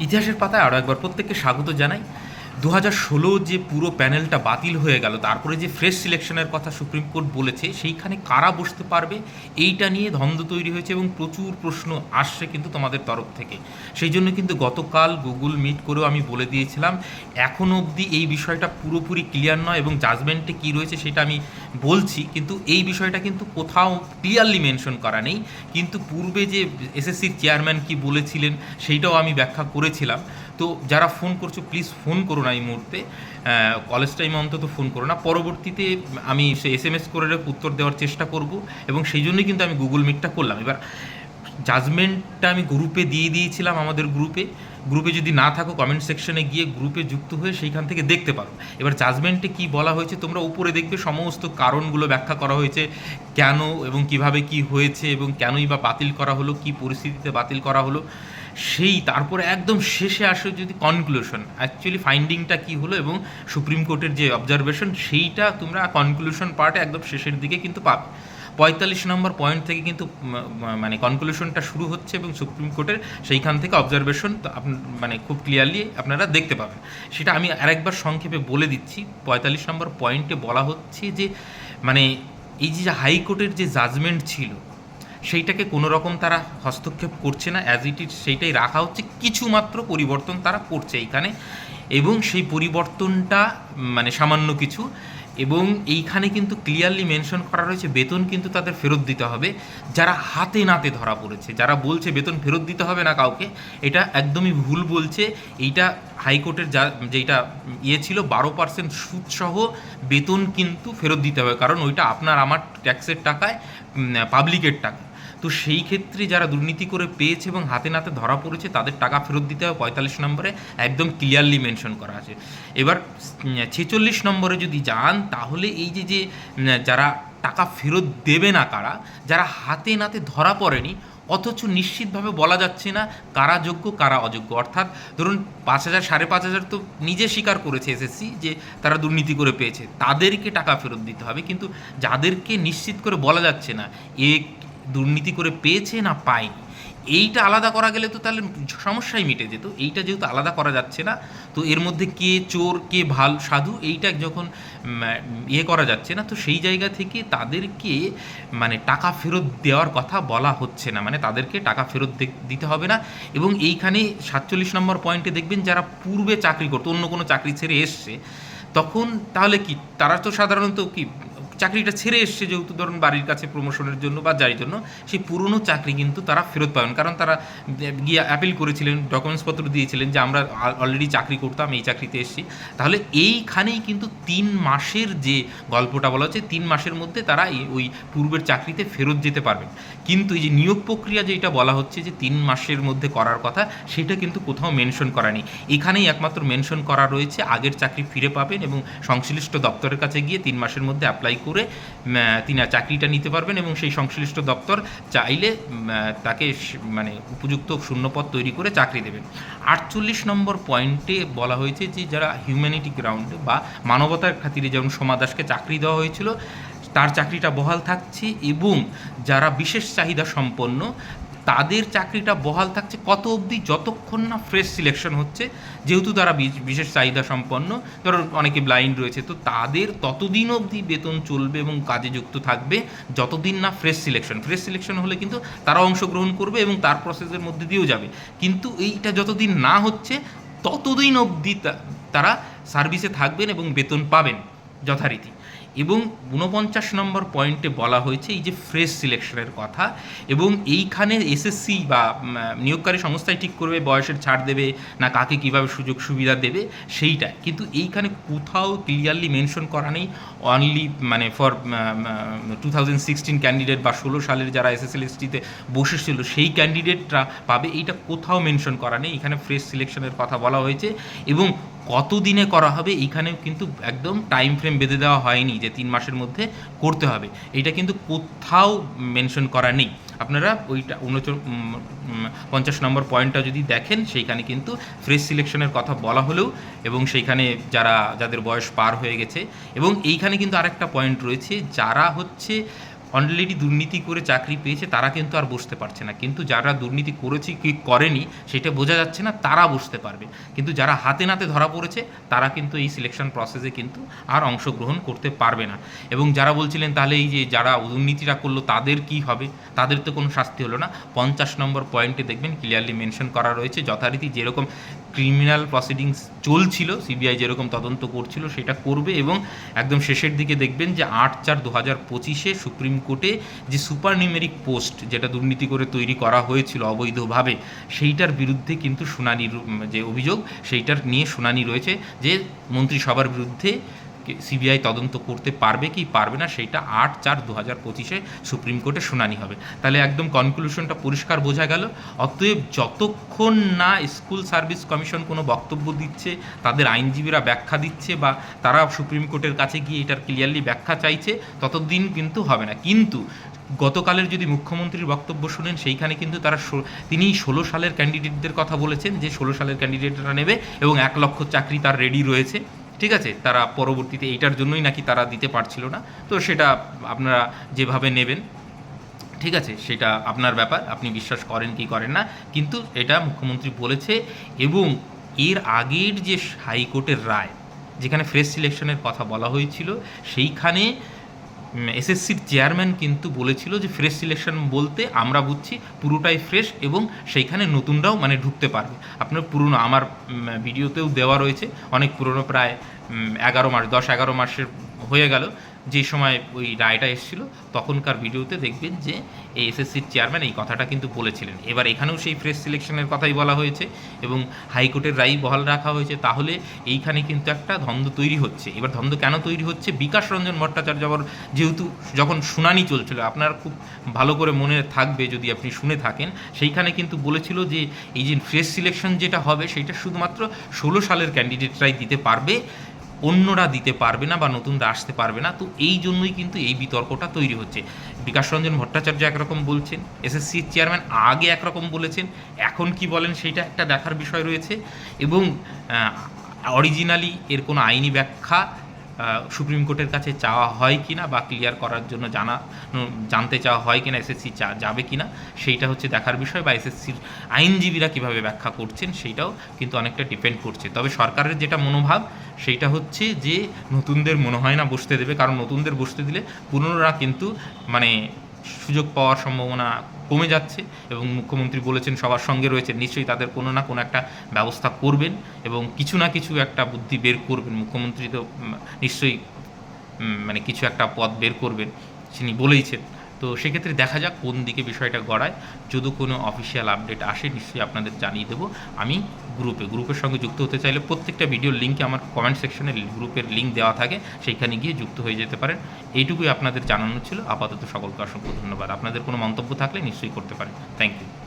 ইতিহাসের পাতায় আরও একবার প্রত্যেককে স্বাগত জানাই। দু হাজার ষোলো যে পুরো প্যানেলটা বাতিল হয়ে গেল, তারপরে যে ফ্রেশ সিলেকশনের কথা সুপ্রিম কোর্ট বলেছে, সেইখানে কারা বসতে পারবে, এইটা নিয়ে দ্বন্দ্ব তৈরি হয়েছে এবং প্রচুর প্রশ্ন আসছে কিন্তু তোমাদের তরফ থেকে। সেই জন্য কিন্তু গতকাল গুগল মিট করেও আমি বলে দিয়েছিলাম এখনও অবধি এই বিষয়টা পুরোপুরি ক্লিয়ার নয় এবং জাজমেন্টে কী রয়েছে সেটা আমি বলছি, কিন্তু এই বিষয়টা কিন্তু কোথাও ক্লিয়ারলি মেনশন করা নেই। কিন্তু পূর্বে যে এসএসসির চেয়ারম্যান কি বলেছিলেন, সেইটাও আমি ব্যাখ্যা করেছিলাম। তো যারা ফোন করছ প্লিজ ফোন করো না এই মুহূর্তে। কলেজ টাইমে অন্তত ফোন করো না। পরবর্তীতে আমি সে এস এম এস করে উত্তর দেওয়ার চেষ্টা করব এবং সেই জন্যই কিন্তু আমি গুগল মিটটা করলাম। এবার জাজমেন্টটা আমি গ্রুপে দিয়ে দিয়েছিলাম আমাদের গ্রুপে গ্রুপে যদি না থাকো কমেন্ট সেকশনে গিয়ে গ্রুপে যুক্ত হয়ে সেইখান থেকে দেখতে পারো। এবার জাজমেন্টে কি বলা হয়েছে, তোমরা উপরে দেখবে সমস্ত কারণগুলো ব্যাখ্যা করা হয়েছে। কেন এবং কীভাবে কি হয়েছে এবং কেনই বা বাতিল করা হলো, কি পরিস্থিতিতে বাতিল করা হলো। সেই তারপরে একদম শেষে আসে যদি কনক্লুশন অ্যাকচুয়ালি ফাইন্ডিংটা কি হলো এবং সুপ্রিম কোর্টের যে অবজারভেশন সেইটা তোমরা কনক্লুশন পার্টে একদম শেষের দিকে কিন্তু পাবে। পঁয়তাল্লিশ নম্বর পয়েন্ট থেকে কিন্তু মানে কনক্লুশনটা শুরু হচ্ছে এবং সুপ্রিম কোর্টের সেইখান থেকে অবজারভেশন মানে খুব ক্লিয়ারলি আপনারা দেখতে পাবেন। সেটা আমি আরেকবার সংক্ষেপে বলে দিচ্ছি। পঁয়তাল্লিশ নম্বর পয়েন্টে বলা হচ্ছে যে মানে এই যে হাইকোর্টের যে জাজমেন্ট ছিল সেইটাকে কোনো রকম তারা হস্তক্ষেপ করছে না অ্যাজ ইট ইজ সেইটাই রাখা হচ্ছে কিছু মাত্র পরিবর্তন তারা করছে এইখানে। এবং সেই পরিবর্তনটা মানে সামান্য কিছু, এবং এইখানে কিন্তু ক্লিয়ারলি মেনশন করা রয়েছে, বেতন কিন্তু তাদের ফেরত দিতে হবে। যারা হাতে নাতে ধরা পড়েছে, যারা বলছে বেতন ফেরত দিতে হবে না কাউকে, এটা একদমই ভুল বলছে। এইটা হাইকোর্টের যা যেটা ইয়ে ছিল, বারো পার্সেন্ট সুদসহ বেতন কিন্তু ফেরত দিতে হবে, কারণ ওইটা আপনার, আমার ট্যাক্সের টাকায় পাবলিকের টাকা তো সেই ক্ষেত্রে যারা দুর্নীতি করে পেয়েছে এবং হাতে নাতে ধরা পড়েছে, তাদের টাকা ফেরত দিতে হবে। পঁয়তাল্লিশ নম্বরে একদম ক্লিয়ারলি মেনশন করা আছে। এবার ছেচল্লিশ নম্বরে যদি যান, তাহলে এই যে যে যারা টাকা ফেরত দেবে না কারা যারা হাতে নাতে ধরা পড়েনি, অথচ নিশ্চিতভাবে বলা যাচ্ছে না কারা যোগ্য, কারা অযোগ্য। অর্থাৎ ধরুন, পাঁচ হাজার, সাড়ে পাঁচ হাজার তো নিজে স্বীকার করেছে এসএসসি যে, তারা দুর্নীতি করে পেয়েছে। তাদেরকে টাকা ফেরত দিতে হবে। কিন্তু যাদেরকে নিশ্চিত করে বলা যাচ্ছে না, এ দুর্নীতি করে পেয়েছে না পায়নি? এইটা আলাদা করা গেলে তো তাহলে সমস্যাই মিটে যেত। এইটা যেহেতু আলাদা করা যাচ্ছে না, তো এর মধ্যে কে চোর, কে ভালো, সাধু এইটা যখন ইয়ে করা যাচ্ছে না, তো সেই জায়গা থেকে তাদেরকে মানে টাকা ফেরত দেওয়ার কথা বলা হচ্ছে না। মানে তাদেরকে টাকা ফেরত দিতে হবে না। এবং এইখানে সাতচল্লিশ নম্বর পয়েন্টে দেখবেন যারা পূর্বে চাকরি করতো, অন্য কোনো চাকরি ছেড়ে এসছে, তখন তাহলে কি? তারা তো সাধারণত কি চাকরিটা ছেড়ে এসছে যেহেতু ধরুন বাড়ির কাছে প্রমোশনের জন্য বা যার জন্য, সেই পুরনো চাকরি কিন্তু তারা ফেরত পাবেন। কারণ তারা গিয়ে অ্যাপিল করেছিলেন ডকুমেন্টসপত্র দিয়েছিলেন যে আমরা অলরেডি চাকরি করতাম, এই চাকরিতে এসেছি। তাহলে এইখানেই কিন্তু তিন মাসের যে গল্পটা বলা হচ্ছে, তিন মাসের মধ্যে তারা ওই পূর্বের চাকরিতে ফেরত যেতে পারবেন। কিন্তু এই যে নিয়োগ প্রক্রিয়া যেটা বলা হচ্ছে যে তিন মাসের মধ্যে করার কথা, সেটা কিন্তু কোথাও মেনশন করা নেই। এখানেই একমাত্র মেনশন করা রয়েছে, আগের চাকরি ফিরে পাবেন এবং সংশ্লিষ্ট দপ্তরের কাছে গিয়ে তিন মাসের মধ্যে অ্যাপ্লাই করে তিনি চাকরিটা নিতে পারবেন এবং সেই সংশ্লিষ্ট দপ্তর চাইলে তাকে মানে উপযুক্ত শূন্যপদ তৈরি করে চাকরি দেবেন। আটচল্লিশ নম্বর পয়েন্টে বলা হয়েছে যে, যারা হিউম্যানিটি গ্রাউন্ডে বা মানবতার খাতিরে যেমন সমাদাসকে চাকরি দেওয়া হয়েছিল, তার চাকরিটা বহাল থাকছে এবং যারা বিশেষ চাহিদা সম্পন্ন তাদের চাকরিটা বহাল থাকছে কত অবধি? যতক্ষণ না ফ্রেশ সিলেকশন হচ্ছে, যেহেতু তারা বিশেষ চাহিদা সম্পন্ন, ধরো অনেকে ব্লাইন্ড রয়েছে, তো তাদের ততদিন অবধি বেতন চলবে এবং কাজে যুক্ত থাকবে, যতদিন না ফ্রেশ সিলেকশন ফ্রেশ সিলেকশন হলে কিন্তু তারা অংশগ্রহণ করবে এবং তার প্রসেসের মধ্যে দিয়েও যাবে। কিন্তু এইটা যতদিন না হচ্ছে, ততদিন অবধি তারা সার্ভিসে থাকবেন এবং বেতন পাবেন যথারীতি। এবং ঊনপঞ্চাশ নম্বর পয়েন্টে বলা হয়েছে এই যে ফ্রেশ সিলেকশনের কথা এবং এইখানে এসএসসি বা নিয়োগকারী সংস্থায় ঠিক করবে বয়সের ছাড় দেবে না কাকে কীভাবে সুযোগ সুবিধা দেবে সেইটা কিন্তু এইখানে কোথাও ক্লিয়ারলি মেনশন করা নেই অনলি মানে for two thousand sixteen candidate বা ষোলো সালের যারা এসএসএলএসটিতে বসেছিল সেই ক্যান্ডিডেটরা পাবে, এইটা কোথাও মেনশন করা নেই। এখানে ফ্রেশ সিলেকশনের কথা বলা হয়েছে এবং কত দিনে করা হবে এইখানেও কিন্তু একদম টাইম ফ্রেম বেঁধে দেওয়া হয়নি যে তিন মাসের মধ্যে করতে হবে। এটা কিন্তু কোথাও মেনশন করা নেই। আপনারা ওইটা উনচ পঞ্চাশ নম্বর পয়েন্টটা যদি দেখেন, সেইখানে কিন্তু ফ্রেশ সিলেকশনের কথা বলা হলেও এবং সেইখানে যারা যাদের বয়স পার হয়ে গেছে। এবং এইখানে কিন্তু আরেকটা পয়েন্ট রয়েছে, যারা হচ্ছে অলরেডি দুর্নীতি করে চাকরি পেয়েছে, তারা কিন্তু আর বসতে পারছে না। কিন্তু যারা দুর্নীতি করেছে কি করেনি, সেটা বোঝা যাচ্ছে না, তারা বসতে পারবে। কিন্তু যারা হাতে নাতে ধরা পড়েছে, তারা কিন্তু এই সিলেকশন প্রসেসে কিন্তু আর অংশগ্রহণ করতে পারবে না। এবং যারা বলছিলেন, তাহলে এই যে যারা দুর্নীতিটা করল, তাদের কি হবে? তাদের তো কোনো শাস্তি হলো না। পঞ্চাশ নম্বর পয়েন্টে দেখবেন ক্লিয়ারলি মেনশন করা রয়েছে, যথারীতি যেরকম ক্রিমিনাল প্রসিডিংস চলছিল সিবিআই যেরকম তদন্ত করছিল সেটা করবে এবং একদম শেষের দিকে দেখবেন যে আট চার দু হাজার পঁচিশে সুপ্রিম কোর্টে যে সুপার নিউমেরিক পোস্ট যেটা দুর্নীতি করে তৈরি করা হয়েছিল অবৈধভাবে, সেইটার বিরুদ্ধে কিন্তু শুনানির যে অভিযোগ, সেইটার নিয়ে শুনানি রয়েছে যে মন্ত্রিসভার বিরুদ্ধে সিবিআই তদন্ত করতে পারবে কি পারবে না সেইটা আট চার দু হাজার পঁচিশে সুপ্রিম কোর্টে শুনানি হবে। তাহলে একদম কনক্লুশনটা পরিষ্কার বোঝা গেল। অতএব যতক্ষণ না স্কুল সার্ভিস কমিশন কোনো বক্তব্য দিচ্ছে, তাদের আইনজীবীরা ব্যাখ্যা দিচ্ছে বা তারা সুপ্রিম কোর্টের কাছে গিয়ে এটার ক্লিয়ারলি ব্যাখ্যা চাইছে, ততদিন কিন্তু হবে না। কিন্তু গতকালের যদি মুখ্যমন্ত্রীর বক্তব্য শুনেন, সেইখানে কিন্তু তারা তিনি ষোলো সালের ক্যান্ডিডেটদের কথা বলেছেন, যে ষোলো সালের ক্যান্ডিডেটরা নেবে এবং এক লক্ষ চাকরি তার রেডি রয়েছে। ঠিক আছে, তারা পরবর্তীতে এইটার জন্যই নাকি তারা দিতে পারছিল না। তো সেটা আপনারা যেভাবে নেবেন, ঠিক আছে, সেটা আপনার ব্যাপার, আপনি বিশ্বাস করেন কি করেন না। কিন্তু এটা মুখ্যমন্ত্রী বলেছে এবং এর আগের যে হাইকোর্টের রায়, যেখানে ফ্রেশ সিলেকশনের কথা বলা হয়েছিল, সেইখানে এসএসসির চেয়ারম্যান কিন্তু বলেছিল যে ফ্রেশ সিলেকশন বলতে আমরা বুঝছি পুরোটাই ফ্রেশ এবং সেইখানে নতুনরাও মানে ঢুকতে পারবে। আপনার পুরনো আমার ভিডিওতেও দেওয়া রয়েছে, অনেক পুরনো প্রায় এগারো মাস, দশ এগারো মাসের হয়ে গেল। যে সময় ওই রায়টা এসেছিল, তখনকার ভিডিওতে দেখবেন যে এই এসএসসির চেয়ারম্যান এই কথাটা কিন্তু বলেছিলেন। এবার এখানেও সেই ফ্রেশ সিলেকশনের কথাই বলা হয়েছে এবং হাইকোর্টের রায় বহাল রাখা হয়েছে। তাহলে এইখানে কিন্তু একটা দ্বন্দ্ব তৈরি হচ্ছে। এবার দ্বন্দ্ব কেন তৈরি হচ্ছে? বিকাশ রঞ্জন ভট্টাচার্য আবার যেহেতু যখন শুনানি চলছিল, আপনার খুব ভালো করে মনে থাকবে যদি আপনি শুনে থাকেন, সেইখানে কিন্তু বলেছিল যে এই যে ফ্রেশ সিলেকশন যেটা হবে, সেটা শুধুমাত্র ষোলো সালের ক্যান্ডিডেটরাই দিতে পারবে। অন্যরা দিতে পারবে না বা নতুনরা আসতে পারবে না, তো এই জন্যই কিন্তু এই বিতর্কটা তৈরি হচ্ছে। বিকাশ রঞ্জন ভট্টাচার্য একরকম বলছেন এসএসসির চেয়ারম্যান আগে একরকম বলেছেন, এখন কি বলেন সেইটা একটা দেখার বিষয় রয়েছে এবং অরিজিনালি এর কোনো আইনি ব্যাখ্যা সুপ্রিম কোর্টের কাছে চাওয়া হয় কি না বা ক্লিয়ার করার জন্য জানা জানতে চাওয়া হয় কিনা এসএসসি চা, যাবে কি না সেইটা হচ্ছে দেখার বিষয় বা এসএসসির আইনজীবীরা কীভাবে ব্যাখ্যা করছেন সেইটাও কিন্তু অনেকটা ডিপেন্ড করছে। তবে সরকারের যেটা মনোভাব সেইটা হচ্ছে যে নতুনদের মনে হয় না বসতে দেবে, কারণ নতুনদের বসতে দিলে পুরনোরা কিন্তু মানে সুযোগ পাওয়ার সম্ভাবনা কমে যাচ্ছে এবং মুখ্যমন্ত্রী বলেছেন সবার সঙ্গে রয়েছে নিশ্চয়ই তাদের কোনো না কোনো একটা ব্যবস্থা করবেন এবং কিছু না কিছু একটা বুদ্ধি বের করবেন, মুখ্যমন্ত্রী তো নিশ্চয়ই মানে কিছু একটা পথ বের করবেন, তিনি বলেইছেন। তো সেক্ষেত্রে দেখা যাক কোন দিকে বিষয়টা গড়ায়। যদি কোনো অফিসিয়াল আপডেট আসে, নিশ্চয়ই আপনাদের জানিয়ে দেবো। আমি গ্রুপে গ্রুপের সঙ্গে যুক্ত হতে চাইলে প্রত্যেকটা ভিডিওর লিঙ্কে আমার কমেন্ট সেকশনে গ্রুপের লিঙ্ক দেওয়া থাকে। সেইখানে গিয়ে যুক্ত হয়ে যেতে পারেন। এইটুকুই আপনাদের জানানো ছিল। আপাতত সকলকে অসংখ্য ধন্যবাদ। আপনাদের কোনো মন্তব্য থাকলে নিশ্চয়ই করতে পারেন। Thank you